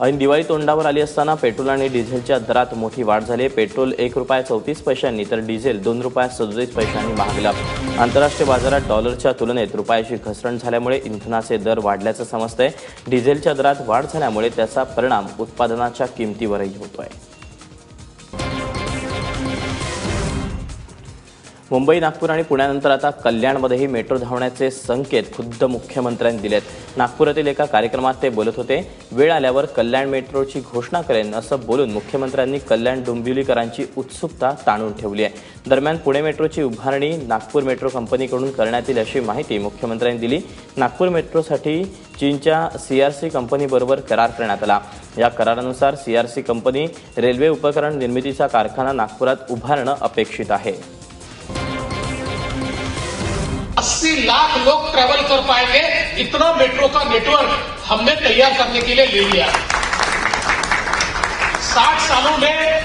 ऐन दिवाळी तोंडावर आली असताना पेट्रोल आणि डिझेलच्या दरात मोठी वाढ झाली. आहे. पेट्रोल एक रुपया चौतीस पैशांनी तर डिझेल दोन रुपया सदोतीस पैशांनी महागलं. आंतरराष्ट्रीय बाजारात डॉलरच्या तुलनेत रुपयाची घसरण झाल्यामुळे इंधनाचे दर वाढल्याचं समजतंय. डिझेलच्या दरात वाढ झाल्यामुळे त्याचा परिणाम उत्पादनाच्या किमतीवरही होतोय. मुंबई नागपूर आणि पुण्यानंतर आता कल्याणमध्येही मेट्रो धावण्याचे संकेत खुद्द मुख्यमंत्र्यांनी दिलेत. नागपुरातील एका कार्यक्रमात ते बोलत होते वेळ आल्यावर कल्याण मेट्रोची घोषणा करेन असं बोलून मुख्यमंत्र्यांनी कल्याण डोंबिवलीकरांची उत्सुकता ताणून ठेवली आहे. दरम्यान पुणे मेट्रोची उभारणी नागपूर मेट्रो कंपनीकडून करण्यात येईल अशी माहिती मुख्यमंत्र्यांनी दिली. नागपूर मेट्रोसाठी चीनच्या सी आर सी कंपनीबरोबर करार करण्यात आला. या करारानुसार C R C company railway उपकरण निर्मितीचा कारखाना नागपुरात उभारणं अपेक्षित आहे. अस्सी लाख लोग ट्रेवल कर पाएँगे। इतना मेट्रो का नेटवर्क हमने तैयार करने के लिए ले लिया। साठ सालों में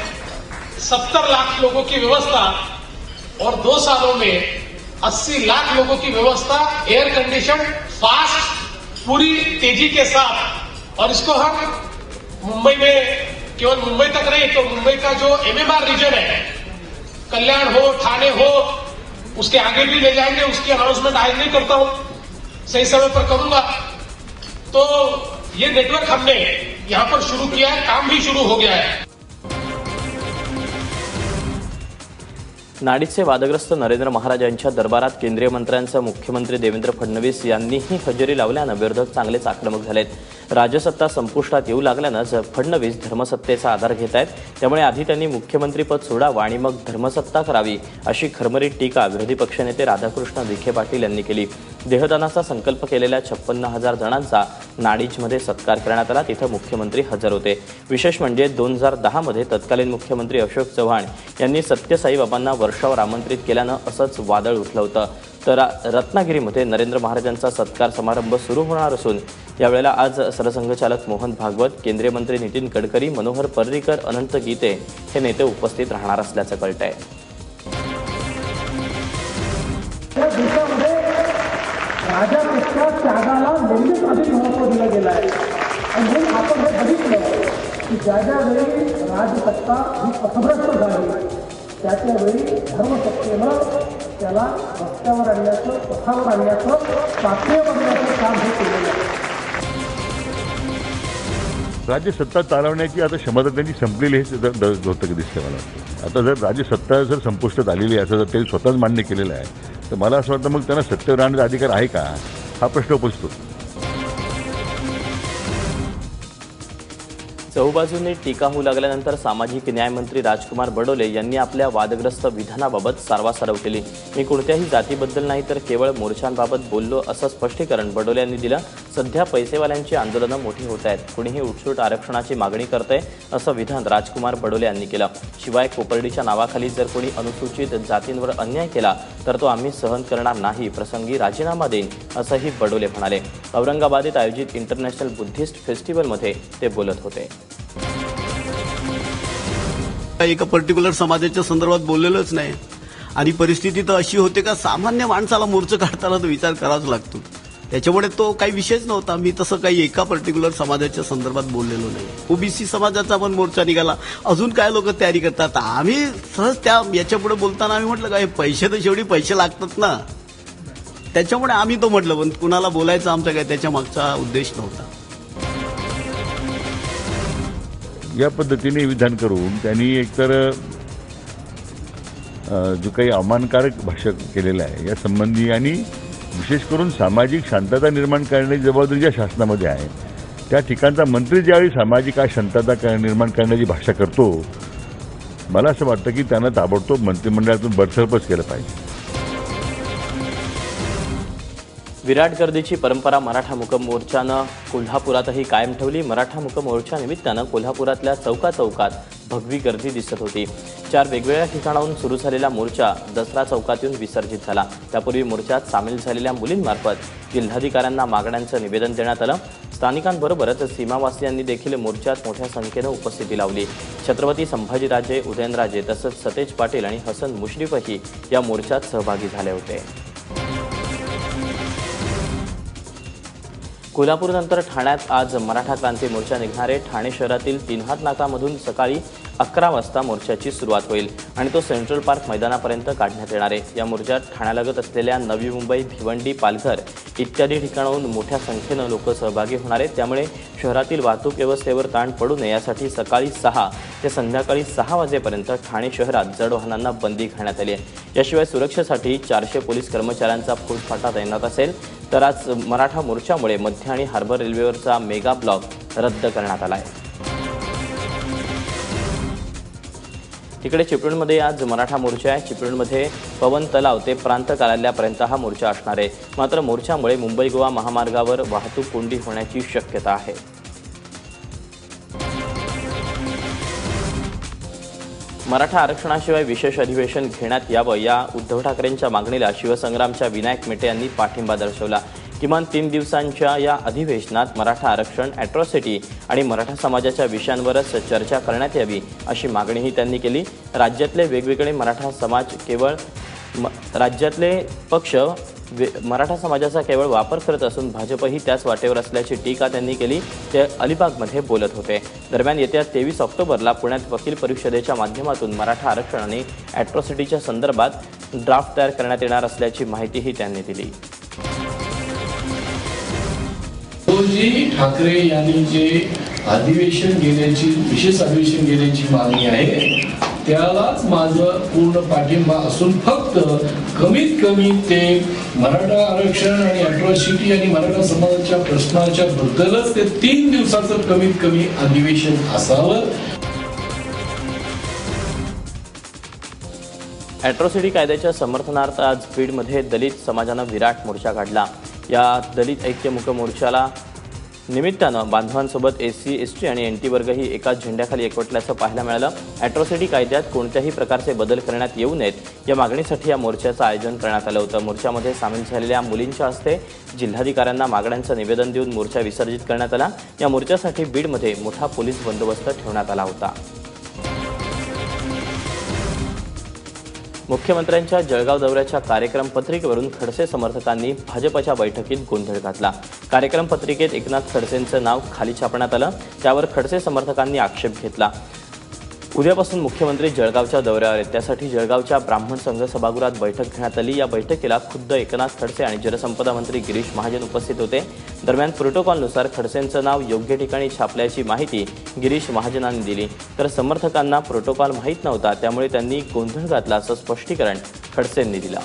सत्तर लाख लोगों की व्यवस्था और दो सालों में अस्सी लाख लोगों की व्यवस्था एयर कंडीशन फास्ट पूरी तेज़ी के साथ। और इसको हम मुंबई में, केवल मुंबई तक नहीं तो मुंबई का जो एमएमआर रीजन है, कल्याण हो ठाणे हो उसके आगे भी ले जाएंगे उसकी अनाउंसमेंट आज नहीं करता हूं। सही समय पर करूंगा। तो ये नेटवर्क हमने यहां पर शुरू किया है काम भी शुरू हो गया है। नाडीचे वादग्रस्त नरेंद्र महाराज यांच्या दरबारात केंद्रीय मंत्र्यांसह मुख्यमंत्री देवेंद्र फडणवीस यांनीही हजेरी लावल्यानं विरोधक चांगलेच आक्रमक झालेत. राजसत्ता संपुष्टात येऊ लागल्यानं ज- फडणवीस धर्मसत्तेचा आधार घेत आहेत. त्यामुळे आधी त्यांनी मुख्यमंत्रीपद सोडावं आणि मग धर्मसत्ता करावी अशी खरमरीत टीका विरोधी पक्षनेते राधाकृष्ण विखे पाटील यांनी केली. देहदानाचा संकल्प केलेल्या छप्पन्न हजार जणांचा नाडीजमध्ये सत्कार करण्यात आला. तिथं मुख्यमंत्री हजर होते. विशेष म्हणजे दोन हजार दहामध्ये तत्कालीन मुख्यमंत्री अशोक चव्हाण यांनी सत्यसाईबाबांना वर्षावर आमंत्रित केल्यानं असंच वादळ उठलं होतं. तर रत्नागिरीमध्ये नरेंद्र महाराजांचा सत्कार समारंभ सुरू होणार असून यावेळेला आज सरसंघचालक मोहन भागवत केंद्रीय मंत्री नितीन गडकरी मनोहर पर्रीकर अनंत गीते हे नेते उपस्थित राहणार असल्याचं कळत आहे देशामध्ये राजापेक्षा त्यागाला नेहमीच अधिक महत्त्व दिलं गेलं आहे. आणि म्हणून आपण हे बघितलं की ज्या ज्या वेळी राजसत्ता ही पथभ्रष्ट झाली त्या त्यावेळी धर्मसत्तेनं त्याला रस्त्यावर आणण्याचं पथावर आणण्याचं साध्य बनण्याचं काम हे केलेलं आहे. राज्य सत्ता चालवण्याची आता क्षमता त्यांची संपलेली हे द- द- होतं दिसतं मला. आता जर राज्य सत्ता जर संपुष्टात आलेली आहे असं जर त्यांनी स्वतःच मान्य केलेलं आहे तर मला असं वाटतं मग त्यांना सत्तेवर आणण्याचा अधिकार आहे का? हा प्रश्न उपजतो होतो. टीका होऊ लागल्यानंतर सामाजिक न्यायमंत्री राजकुमार बडोले यांनी आपल्या वादग्रस्त विधानाबाबत सारवासारव केली मी कोणत्याही जातीबद्दल नाही तर केवळ मोर्चांबाबत बोललो असं स्पष्टीकरण बडोले यांनी दिलं. सध्या पैसेवाल्यांची आंदोलनं मोठी होत आहेत. कुणीही उठसूट आरक्षणाची मागणी करते असं विधान राजकुमार बडोले यांनी केलं. शिवाय कोपर्डीच्या नावाखाली जर कोणी अनुसूचित जातींवर अन्याय केला तर तो आम्ही सहन करणार नाही प्रसंगी राजीनामा देईन असंही बडोले म्हणाले. औरंगाबादेत आयोजित इंटरनॅशनल बुद्धिस्ट फेस्टिवलमध्ये ते बोलत होते. एका पर्टिक्युलर समाजाच्या संदर्भात बोललेलंच नाही. आणि परिस्थिती तर अशी होते का सामान्य माणसाला मोर्चा काढताना तो विचार करावाच लागतो. त्याच्यामुळे तो काही विषयच नव्हता. मी तसं काही एका पर्टिक्युलर समाजाच्या संदर्भात बोललेलो नाही. ओबीसी समाजाचा पण मोर्चा निघाला. अजून काय लोक तयारी करतात? आम्ही सहज त्या याच्यापुढे बोलताना आम्ही म्हटलं काय पैसे तर शेवटी पैसे लागतात ना. त्याच्यामुळे आम्ही तो म्हटलं पण कुणाला बोलायचं आमचा काय? त्याच्या मागचा उद्देश नव्हता. या पद्धतीने विधान करून त्यांनी एकतर जो काही अवमानकारक भाषण केलेलं आहे या संबंधी आणि विशेष करून सामाजिक शांतता निर्माण करण्याची जबाबदारी ज्या शासनामध्ये आहे त्या ठिकाणचा मंत्री ज्यावेळी सामाजिक शांतता कर- निर्माण करण्याची भाषा करतो मला असं वाटतं की त्यांना ताबडतोब मंत्रिमंडळातून बडसर्पच केलं पाहिजे. विराट गर्दीची परंपरा मराठा मुकम मोर्चानं कोल्हापुरातही कायम ठेवली. मराठा मुकम मोर्चा निमित्तानं कोल्हापुरातल्या चौका चौकात भगवी गर्दी दिसत होती. चार वेगवेगळ्या ठिकाणाहून सुरू झालेला मोर्चा दसरा चौकात येऊन विसर्जित झाला. त्यापूर्वी मोर्चात सामील झालेल्या मुलींमार्फत जिल्हाधिकाऱ्यांना मागण्यांचं निवेदन देण्यात आलं. स्थानिकांबरोबरच सीमावासियांनी देखील मोर्चात मोठ्या संख्येनं उपस्थिती लावली. छत्रपती संभाजीराजे उदयनराजे तसंच सतेज पाटील आणि हसन मुश्रीफही या मोर्चात सहभागी झाले होते. कोल्हापूरनंतर ठाण्यात आज मराठा क्रांती मोर्चा निघणारे ठाणे शहरातील तिन्हात नाकामधून सकाळी अकरा वाजता मोर्चाची सुरुवात होईल आणि तो सेंट्रल पार्क मैदानापर्यंत काढण्यात येणार आहे. या मोर्चात ठाण्यालगत असलेल्या नवी मुंबई भिवंडी पालघर इत्यादी ठिकाणाहून मोठ्या संख्येनं लोक सहभागी होणार आहेत. त्यामुळे शहरातील वाहतूक व्यवस्थेवर ताण पडू नये. यासाठी सकाळी सहा ते संध्याकाळी सहा वाजेपर्यंत ठाणे शहरात जड वाहनांना बंदी घालण्यात आली आहे. याशिवाय सुरक्षेसाठी चारशे पोलीस कर्मचाऱ्यांचा फौजफाटा तैनात असेल तर आज मराठा मोर्चामुळे मध्य आणि हार्बर रेल्वेवरचा मेगा ब्लॉक रद्द करण्यात आला आहे. तिकडे चिपळूणमध्ये आज मराठा मोर्चा आहे. चिपळूणमध्ये पवन तलाव ते प्रांत कार्यालयापर्यंत हा मोर्चा असणार आहे. मात्र मोर्चामुळे मुंबई गोवा महामार्गावर वाहतूक कोंडी होण्याची शक्यता आहे. मराठा आरक्षणाशिवाय विशेष अधिवेशन घेण्यात यावं या उद्धव ठाकरेंच्या मागणीला शिवसंग्रामच्या विनायक मेटे यांनी पाठिंबा दर्शवला. किमान तीन दिवसांच्या या अधिवेशनात मराठा आरक्षण अॅट्रॉसिटी आणि मराठा समाजाच्या विषयांवरच चर्चा करण्यात यावी अशी मागणीही त्यांनी केली. राज्यातले वेगवेगळे मराठा समाज केवळ म राज्यातले पक्ष वे मराठा समाजाचा केवळ वापर करत असून भाजपही त्याच वाटेवर असल्याची टीका त्यांनी केली. ते अलिबागमध्ये बोलत होते. दरम्यान येत्या तेवीस ऑक्टोबरला पुण्यात वकील परिषदेच्या माध्यमातून मराठा आरक्षण आणि ॲट्रॉसिटीच्या संदर्भात ड्राफ्ट तयार करण्यात येणार असल्याची माहितीही त्यांनी दिली. उद्धवजी ठाकरे यांनी जे अधिवेशन घेण्याची विशेष अधिवेशन घेण्याची मागणी आहे त्यालाच माझं पूर्ण पाठिंबा असून फक्त कमीत कमी ते मराठा आरक्षण आणि अट्रॉसिटी आणि मराठा समाजाच्या प्रश्नाच्या बद्दलच ते तीन दिवसाचं कमीत कमी अधिवेशन असावं. ॲट्रॉसिटी कायद्याच्या समर्थनार्थ आज बीडमध्ये दलित समाजानं विराट मोर्चा काढला. या दलित ऐक्यमुख मोर्चाला निमित्तानं बांधवांसोबत एस सी एस टी आणि एन टी वर्गही एकाच झेंड्याखाली एकवटल्याचं पाहायला मिळालं. ॲट्रॉसिटी कायद्यात कोणत्याही प्रकारचे बदल करण्यात येऊ नयेत. या मागणीसाठी या मोर्चाचं आयोजन करण्यात आलं होतं. मोर्चामध्ये सामील झालेल्या मुलींच्या हस्ते जिल्हाधिकाऱ्यांना मागण्यांचं निवेदन देऊन मोर्चा विसर्जित करण्यात आला. या मोर्चासाठी बीडमध्ये मोठा पोलीस बंदोबस्त ठेवण्यात आला होता. मुख्यमंत्र्यांच्या जळगाव दौऱ्याच्या कार्यक्रम पत्रिकेवरून खडसे समर्थकांनी भाजपच्या बैठकीत गोंधळ घातला. कार्यक्रम पत्रिकेत एकनाथ खडसेंचं नाव खाली छापण्यात आलं त्यावर खडसे समर्थकांनी आक्षेप घेतला. उद्यापासून मुख्यमंत्री जळगावच्या दौऱ्यावर आहेत. त्यासाठी जळगावच्या ब्राह्मण संघ सभागृहात बैठक घेण्यात आली. या बैठकीला खुद्द एकनाथ खडसे आणि जलसंपदा मंत्री गिरीश महाजन उपस्थित होते. दरम्यान प्रोटोकॉलनुसार खडसेंचं नाव योग्य ठिकाणी छापल्याची माहिती गिरीश महाजनांनी दिली. तर समर्थकांना प्रोटोकॉल माहीत नव्हता त्यामुळे त्यांनी गोंधळ घातला असं स्पष्टीकरण खडसेंनी दिलं.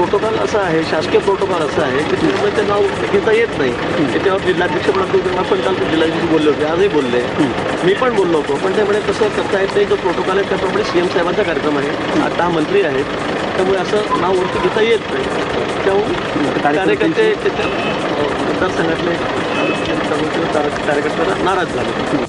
प्रोटोकॉल असा आहे शासकीय प्रोटोकॉल असं आहे की तुमचं नाव घेता येत नाही. त्याच्यावर जिल्हाध्यक्ष म्हणून आपण काल जिल्हाध्यक्ष बोलले होते आजही बोलले. मी पण बोललो होतो पण ते म्हणे कसं करता येत नाही जो प्रोटोकॉल आहे त्याप्रमाणे सीएम साहेबांचा कार्यक्रम आहे. आता हा मंत्री आहेत त्यामुळे असं नाव वरती घेता येत नाही. त्यामुळे कार्यकर्ते मतदारसंघातले कार्यकर्त्यांना नाराज झाले.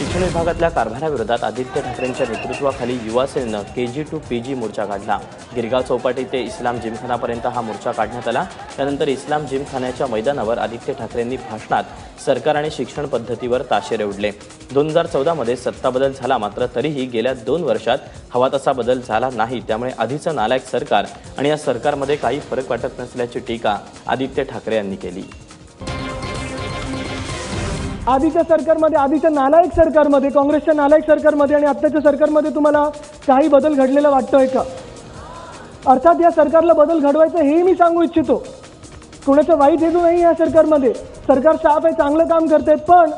शिक्षण विभागातल्या कारभाराविरोधात आदित्य ठाकरेंच्या नेतृत्वाखाली युवा सेनेनं के जी टू पी जी मोर्चा काढला. गिरगाव चौपाटी ते इस्लाम जिमखानापर्यंत हा मोर्चा काढण्यात आला. त्यानंतर इस्लाम जिमखान्याच्या मैदानावर आदित्य ठाकरेंनी भाषणात सरकार आणि शिक्षण पद्धतीवर ताशेरे उडले दोन हजार चौदामध्ये सत्ता बदल झाला मात्र तरीही गेल्या दोन वर्षात हवा तसा बदल झाला नाही. त्यामुळे आधीचं नालायक सरकार आणि या सरकारमध्ये काही फरक वाटत नसल्याची टीका आदित्य ठाकरे यांनी केली. आधीच्या सरकारमध्ये आधीच्या नालायक सरकारमध्ये काँग्रेसच्या नालायक सरकारमध्ये आणि आत्ताच्या सरकारमध्ये तुम्हाला काही बदल घडलेला वाटतोय का? अर्थात या सरकारला बदल घडवायचं हे मी सांगू इच्छितो. कोणाचं वाईट हेतू नाही या सरकारमध्ये. सरकार साफ आहे चांगलं काम करते पण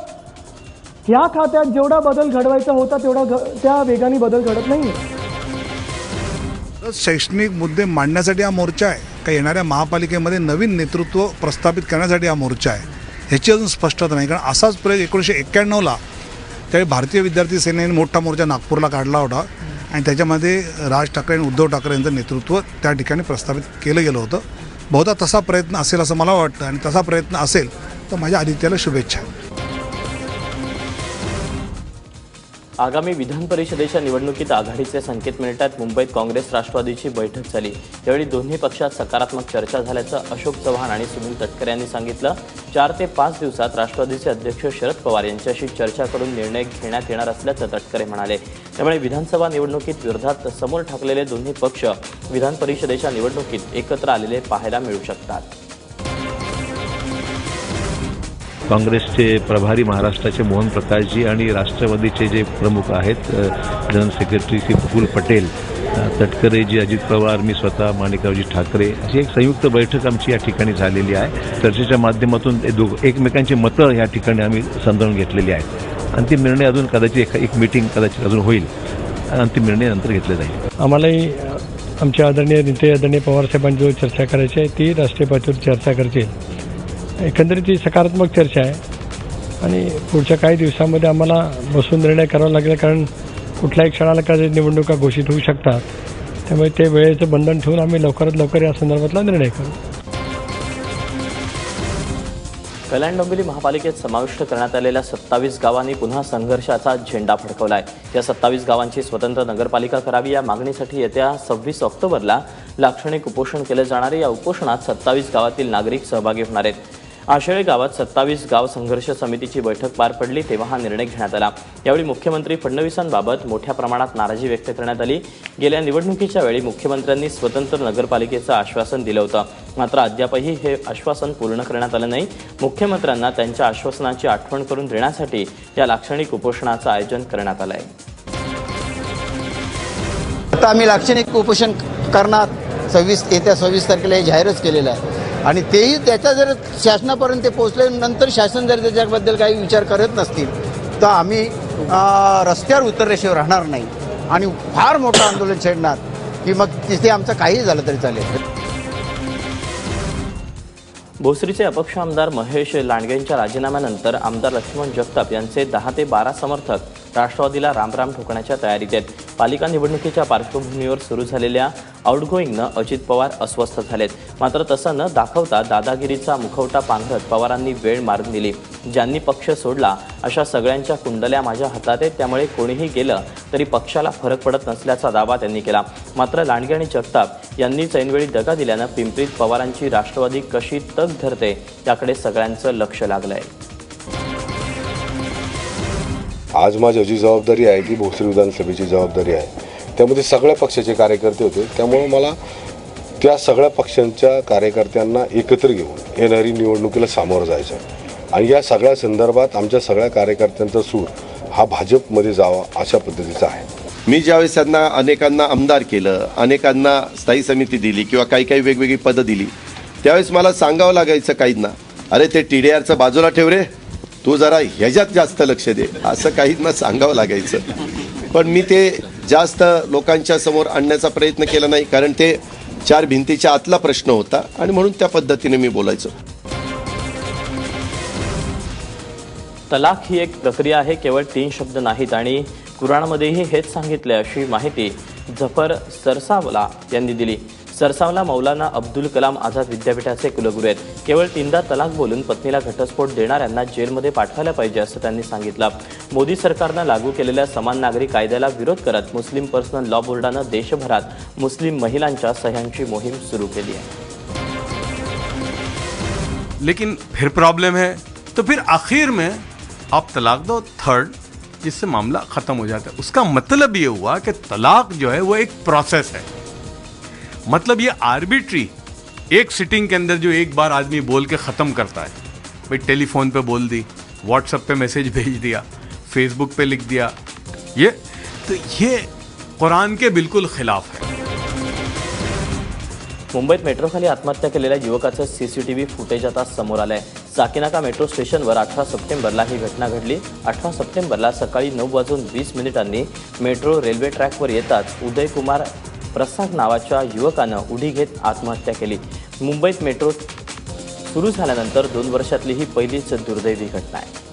ह्या खात्यात जेवढा बदल घडवायचा होता तेवढा त्या वेगाने बदल घडत नाही शैक्षणिक मुद्दे मांडण्यासाठी हा मोर्चा आहे. का येणाऱ्या महापालिकेमध्ये नवीन नेतृत्व प्रस्थापित करण्यासाठी हा मोर्चा आहे? ह्याची अजून स्पष्टता नाही. कारण असाच प्रयोग एकोणीसशे एक्क्याण्णवला त्यावेळी भारतीय विद्यार्थी सेनेने मोठा मोर्चा नागपूरला काढला होता. आणि त्याच्यामध्ये राज ठाकरे आणि उद्धव ठाकरे यांचं नेतृत्व त्या ठिकाणी प्रस्थापित केलं गेलं होतं. बहुधा तसा प्रयत्न असेल असं मला वाटतं. आणि तसा प्रयत्न असेल तर माझ्या आदित्याला शुभेच्छा. आगामी विधान परिषदेच्या निवडणुकीत आघाडीचे संकेत मिळतात मुंबईत काँग्रेस राष्ट्रवादीची बैठक झाली. यावेळी दोन्ही पक्षात सकारात्मक चर्चा झाल्याचं अशोक चव्हाण आणि सुनील तटकरे यांनी सांगितलं. चार ते पाच दिवसात राष्ट्रवादीचे अध्यक्ष शरद पवार यांच्याशी चर्चा करून निर्णय घेण्यात येणार असल्याचं तटकरे म्हणाले. त्यामुळे विधानसभा निवडणुकीत विरोधात समोर ठाकलेले दोन्ही पक्ष विधान परिषदेच्या निवडणुकीत एकत्र आलेले पाहायला मिळू शकतात. काँग्रेसचे प्रभारी महाराष्ट्राचे मोहन प्रकाशजी आणि राष्ट्रवादीचे जे प्रमुख आहेत जनरल सेक्रेटरी श्री प्रफुल पटेल तटकरेजी अजित पवार मी स्वतः माणिकरावजी ठाकरे अशी एक संयुक्त बैठक आमची या ठिकाणी झालेली आहे. चर्चेच्या माध्यमातून एकमेकांची मतं या ठिकाणी आम्ही समजावून घेतलेली आहेत. अंतिम निर्णय अजून कदाचित एक एक मीटिंग कदाचित अजून होईल. अंतिम निर्णय नंतर घेतले जाईल. आम्हालाही आमच्या आदरणीय नेते आदरणीय पवारसाहेबांजवळ चर्चा करायची आहे. ती राष्ट्रीय पातळीवर चर्चा करतील. एकंदरीत ही सकारात्मक चर्चा आहे. आणि पुढच्या काही दिवसामध्ये आम्हाला बसून निर्णय करावा लागेल कारण कुठल्याही क्षणाला काही निवडणुका घोषित होऊ शकतात. त्यामुळे ते वेळेचं बंधन ठेवून आम्ही लवकरात लवकर या संदर्भातला निर्णय करू. कल्याण डोंबिवली महापालिकेत समाविष्ट करण्यात आलेल्या सत्तावीस गावांनी पुन्हा संघर्षाचा झेंडा फडकवला आहे या सत्तावीस गावांची स्वतंत्र नगरपालिका करावी या मागणीसाठी येत्या सव्वीस ऑक्टोबरला लाक्षणिक उपोषण केले जाणारे. या उपोषणात सत्तावीस गावातील नागरिक सहभागी होणार आहेत. आशळे गावात सत्तावीस गाव संघर्ष समितीची बैठक पार पडली तेव्हा हा निर्णय घेण्यात आला. यावेळी मुख्यमंत्री फडणवीसांबाबत मोठ्या प्रमाणात नाराजी व्यक्त करण्यात आली. गेल्या निवडणुकीच्या वेळी मुख्यमंत्र्यांनी स्वतंत्र नगरपालिकेचं आश्वासन दिलं होतं. मात्र अद्यापही हे आश्वासन पूर्ण करण्यात आलं नाही. मुख्यमंत्र्यांना त्यांच्या आश्वासनाची आठवण करून देण्यासाठी या लाक्षणिक उपोषणाचं आयोजन करण्यात आलं आहे आता आम्ही लाक्षणिक उपोषण करणार. सव्वीस येत्या सव्वीस तारखेला हे जाहीरच केलेलं आहे. आणि तेही त्याच्या जर शासनापर्यंत ते पोहोचले नंतर शासन जर त्याच्याबद्दल काही विचार करत नसतील तर आम्ही रस्त्यावर उतरल्याशिवाय राहणार नाही. आणि फार मोठं आंदोलन छेडणार की मग तिथे आमचं काहीही झालं तरी चालेल. भोसरीचे अपक्ष आमदार महेश लांडगेंच्या राजीनाम्यानंतर आमदार लक्ष्मण जगताप यांचे दहा ते बारा समर्थक राष्ट्रवादीला रामराम ठोकण्याच्या तयारीत आहेत. पालिका निवडणुकीच्या पार्श्वभूमीवर सुरू झालेल्या आउटगोईंगनं अजित पवार अस्वस्थ झालेत. मात्र तसं न दाखवता दादागिरीचा मुखवटा पांघरत पवारांनी वेळ मारून दिली. ज्यांनी पक्ष सोडला अशा सगळ्यांच्या कुंडल्या माझ्या हातात आहेत. त्यामुळे कोणीही गेलं तरी पक्षाला फरक पडत नसल्याचा दावा त्यांनी केला. मात्र लांडगे आणि जगताप यांनी ऐनवेळी दगा दिल्यानं पिंपरीत पवारांची राष्ट्रवादी कशी तग धरते याकडे सगळ्यांचं लक्ष लागलं आहे आज माझी जी जबाबदारी आहे ती भोसरी विधानसभेची जबाबदारी आहे. त्यामध्ये सगळ्या पक्षाचे कार्यकर्ते होते. त्यामुळे मला त्या सगळ्या पक्षांच्या कार्यकर्त्यांना एकत्र घेऊन येणारी निवडणुकीला सामोरं जायचं आणि या सगळ्या संदर्भात आमच्या सगळ्या कार्यकर्त्यांचा सूर हा भाजपमध्ये जावा अशा पद्धतीचा आहे. मी ज्यावेळेस त्यांना अनेकांना आमदार केलं अनेकांना स्थायी समिती दिली किंवा काही काही वेगवेगळी पदं दिली त्यावेळेस मला सांगावं लागायचं काहींना अरे ते टी डी आरचं बाजूला ठेव रे. तू जरा ह्याच्यात जास्त लक्ष दे. असं काहींना सांगावं लागायचं. पण मी ते जास्त लोकांच्या समोर आणण्याचा प्रयत्न केला नाही कारण ते चार भिंतीच्या आतला प्रश्न होता आणि म्हणून त्या पद्धतीने मी बोलायचो. तलाक ही एक प्रक्रिया आहे केवळ तीन शब्द नाहीत आणि कुराणमध्येही हेच सांगितले अशी माहिती जफर सरसावला यांनी दिली. सरसावला मौलाना अब्दुल कलाम आझाद विद्यापीठाचे कुलगुरू आहेत. केवळ तीनदा तलाक बोलून पत्नीला घटस्फोट देणाऱ्यांना जेलमध्ये पाठवायला पाहिजे असं त्यांनी सांगितलं. मोदी सरकारनं लागू केलेल्या समान नागरी कायद्याला विरोध करत मुस्लिम पर्सनल लॉ बोर्डानं देशभरात मुस्लिम महिलांच्या सह्यांची मोहीम सुरू केली आहे. लेकिन फिर प्रॉब्लम है. तो फिर आखिर में आप तलाक दो थर्ड जिससे मामला खत्म हो जाता है. उसका मतलब ये हुआ कि तलाक जो है वो एक प्रोसेस है. मतलब ये आर्बिट्री एक सिटिंग के अंदर जो एक बार आदमी बोल के ख़त्म करता है, भाई टेलीफोन पे बोल दी व्हाट्सएप पे मैसेज भेज दिया फेसबुक पे लिख दिया, ये तो ये कुरान के बिल्कुल खिलाफ है। मुंबईत मेट्रोखाली आत्महत्या केलेल्या युवकाचं सीसीटीव्ही फुटेज आता समोर आलंय. साकीनाका मेट्रो स्टेशनवर अठरा सप्टेंबरला ही घटना घडली. अठरा सप्टेंबरला सकाळी नऊ वाजून वीस मिनिटांनी मेट्रो रेल्वे ट्रॅकवर येताच उदयकुमार प्रसाद नावाच्या युवकानं उडी घेत आत्महत्या केली. मुंबईत मेट्रो सुरू झाल्यानंतर दोन वर्षातली ही पहिलीच दुर्दैवी घटना आहे.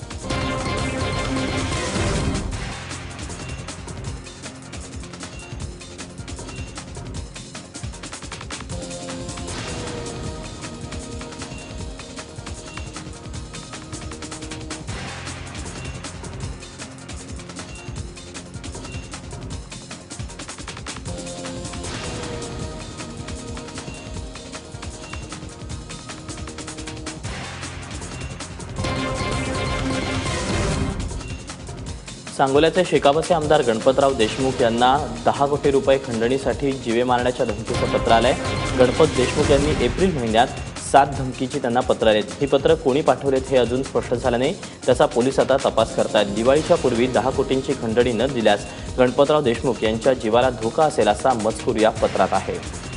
सांगोल्याचे शेकापचे आमदार गणपतराव देशमुख यांना दहा कोटी रुपये खंडणीसाठी जीवे मारण्याच्या धमकीचं पत्र आलंय. गणपत देशमुख यांनी एप्रिल महिन्यात सात धमकीची त्यांना पत्र आहेत ही पत्र कोणी पाठवलेत हे अजून स्पष्ट झालं नाही. त्याचा पोलीस आता तपास करतायत. दिवाळीच्या पूर्वी दहा कोटींची खंडणी न दिल्यास गणपतराव देशमुख यांच्या जीवाला धोका असेल असा मजकूर या पत्रात आहे.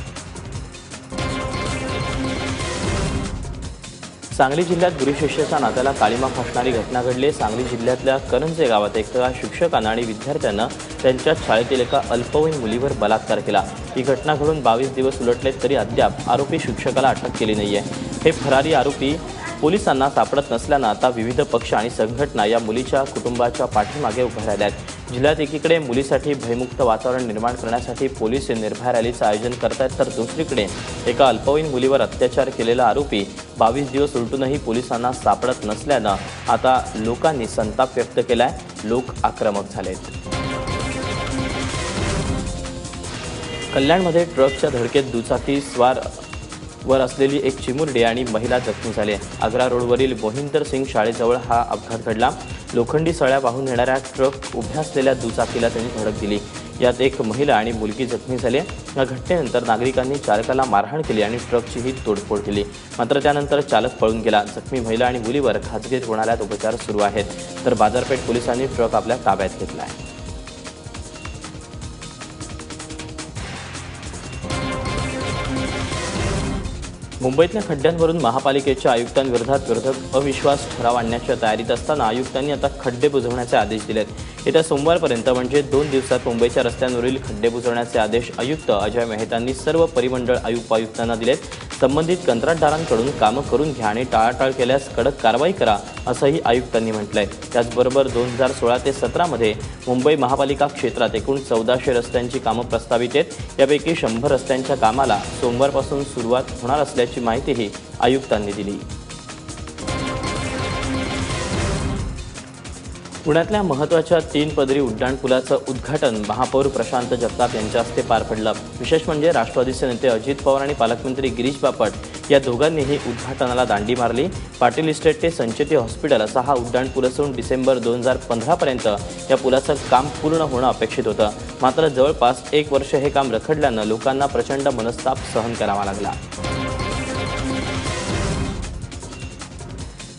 सांगली जिल्ह्यात गुरुशिष्याच्या नात्याला काळीमा फासणारी घटना घडली. सांगली जिल्ह्यातल्या करंजे गावात एका शिक्षकानं आणि विद्यार्थ्यानं त्यांच्या शाळेतील एका अल्पवयीन मुलीवर बलात्कार केला. ही घटना घडून बावीस दिवस उलटले तरी अद्याप आरोपी शिक्षकाला अटक केली नाही आहे हे फरारी आरोपी पोलिसांना सापडत नसल्यानं आता विविध पक्ष आणि संघटना या मुलीच्या कुटुंबाच्या पाठीमागे उभ्या राहिल्या आहेत. जिल्ह्यात एकीकडे मुलीसाठी भयमुक्त वातावरण निर्माण करण्यासाठी पोलीस निर्भया रॅलीचं आयोजन करतायत तर दुसरीकडे एका अल्पवयीन मुलीवर अत्याचार केलेला आरोपी बावीस दिवस उलटूनही पोलिसांना सापडत नसल्यानं आता लोकांनी संताप व्यक्त केलाय. लोक आक्रमक झालेत. कल्याणमध्ये ट्रकच्या धडकेत दुचाकी स्वार वर असलेली एक चिमुरडी आणि महिला जखमी झाली. आग्रा रोडवरील मोहिंदर सिंग शाळेजवळ हा अपघात घडला. लोखंडी सळ्या वाहून येणाऱ्या ट्रक उभ्या असलेल्या दुचाकीला त्यांनी धडक दिली. यात एक महिला आणि मुलगी जखमी झाली. या घटनेनंतर नागरिकांनी चालकाला मारहाण केली आणि ट्रकचीही तोडफोड केली. मात्र त्यानंतर चालक पळून गेला. जखमी महिला आणि मुलीवर खाजगी रुग्णालयात उपचार सुरू आहेत. तर बाजारपेठ पोलिसांनी ट्रक आपल्या ताब्यात घेतला आहे. मुंबईतल्या खड्ड्यांवरून महापालिकेच्या आयुक्तांविरोधात विरोधक अविश्वास ठराव आणण्याच्या तयारीत असताना आयुक्तांनी आता खड्डे बुजवण्याचे आदेश दिलेत. येत्या सोमवारपर्यंत म्हणजे दोन दिवसात मुंबईच्या रस्त्यांवरील खड्डे बुजवण्याचे आदेश आयुक्त अजय मेहतांनी सर्व परिमंडळ आयुक्त आयुक्तांना दिलेत. संबंधित कंत्राटदारांकडून कामं करून घ्या आणि टाळाटाळ केल्यास कडक कारवाई करा असंही आयुक्तांनी म्हटलंय. त्याचबरोबर दोन हजार सोळा ते सतरामध्ये मुंबई महापालिका क्षेत्रात एकूण चौदाशे रस्त्यांची कामं प्रस्तावित आहेत. यापैकी शंभर रस्त्यांच्या कामाला सोमवारपासून सुरुवात होणार असल्याची माहितीही आयुक्तांनी दिली. पुण्यातल्या महत्त्वाच्या तीन पदरी उड्डाणपुलाचं उद्घाटन महापौर प्रशांत जगताप यांच्या हस्ते पार पडलं. विशेष म्हणजे राष्ट्रवादीचे नेते अजित पवार आणि पालकमंत्री गिरीश बापट या दोघांनीही उद्घाटनाला दांडी मारली. पाटील इस्टेट ते संचेती हॉस्पिटल असा हा उड्डाणपूल असून डिसेंबर दोन हजार पंधरापर्यंत या पुलाचं काम पूर्ण होणं अपेक्षित होतं. मात्र जवळपास एक वर्ष हे काम रखडल्यानं लोकांना प्रचंड मनस्ताप सहन करावा लागला.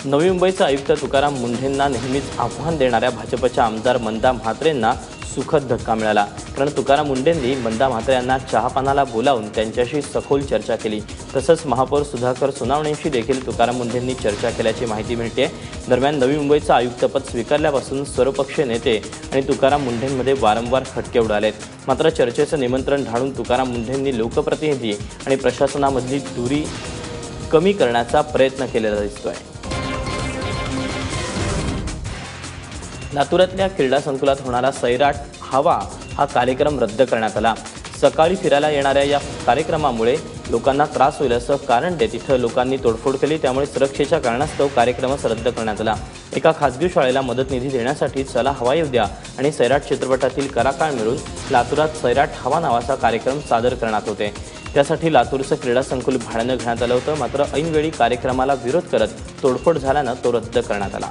नवी मुंबईचे आयुक्त तुकाराम मुंढेंना नेहमीच आव्हान देणाऱ्या भाजपच्या आमदार मंदा म्हात्रेंना सुखद धक्का मिळाला. कारण तुकाराम मुंढेंनी मंदा म्हात्रे यांना चहापानाला बोलावून त्यांच्याशी सखोल चर्चा केली. तसंच महापौर सुधाकर सुनावणेशी देखील तुकाराम मुंढेंनी चर्चा केल्याची माहिती मिळते दरम्यान नवी मुंबईचं आयुक्तपद स्वीकारल्यापासून सर्वपक्षीय नेते आणि तुकाराम मुंढेंमध्ये वारंवार खटके उडालेत. मात्र चर्चेचं निमंत्रण ढाळून तुकाराम मुंढेंनी लोकप्रतिनिधी आणि प्रशासनामधली दुरी कमी करण्याचा प्रयत्न केलेला दिसतोय. लातूरातल्या क्रीडा संकुलात होणारा सैराट हवा हा कार्यक्रम रद्द करण्यात आला. सकाळी फिरायला येणाऱ्या या कार्यक्रमामुळे लोकांना त्रास होईल असं कारण देत इथं लोकांनी तोडफोड केली. त्यामुळे सुरक्षेच्या कारणास्तव कार्यक्रमच रद्द करण्यात आला. एका खासगी शाळेला मदत निधी देण्यासाठी चला हवा येऊ द्या आणि सैराट चित्रपटातील कलाकार मिळून लातूरात सैराट हवा नावाचा कार्यक्रम सादर करण्यात होते. त्यासाठी लातूरचं क्रीडा संकुल भाड्यानं घेण्यात आलं होतं. मात्र ऐनवेळी कार्यक्रमाला विरोध करत तोडफोड झाल्यानं तो रद्द करण्यात आला.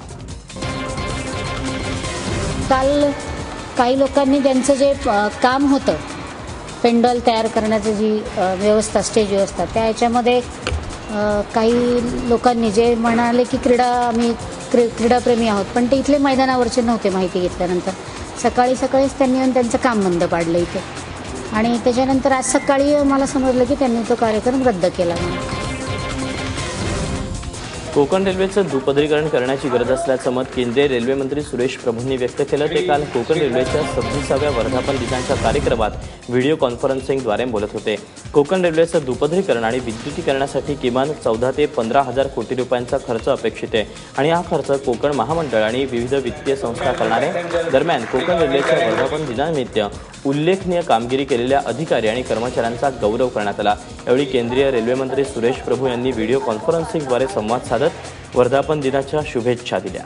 काल काही लोकांनी त्यांचं जे काम होतं पेंडॉल तयार करण्याची जी व्यवस्था स्टेज व्यवस्था त्या याच्यामध्ये काही लोकांनी जे म्हणाले की क्रीडा आम्ही क्री क्रीडाप्रेमी आहोत पण ते इथले मैदानावरचे नव्हते माहिती घेतल्यानंतर. सकाळी सकाळीच त्यांनी येऊन त्यांचं काम बंद पाडलं इथे. आणि त्याच्यानंतर आज सकाळी मला समजलं की त्यांनी तो कार्यक्रम रद्द केला. म्हणून कोकण रेल्वेचं दुपदरीकरण करण्याची गरज असल्याचं मत केंद्रीय रेल्वेमंत्री सुरेश प्रभूंनी व्यक्त केलं. ते काल कोकण रेल्वेच्या सव्वीसाव्या वर्धापन दिनाच्या कार्यक्रमात व्हिडिओ कॉन्फरन्सिंगद्वारे बोलत होते. कोकण रेल्वेचं दुपदरीकरण आणि विद्युतीकरणासाठी किमान चौदा ते पंधरा हजार कोटी रुपयांचा खर्च अपेक्षित आहे आणि हा खर्च कोकण महामंडळ आणि विविध वित्तीय संस्था करणार आहे दरम्यान कोकण रेल्वेच्या वर्धापन दिनानिमित्त उल्लेखनीय कामगिरी केलेल्या अधिकारी आणि कर्मचाऱ्यांचा गौरव करण्यात आला. यावेळी केंद्रीय रेल्वेमंत्री सुरेश प्रभू यांनी व्हिडिओ कॉन्फरन्सिंगद्वारे संवाद साधत वर्धापन दिनाच्या शुभेच्छा दिल्या.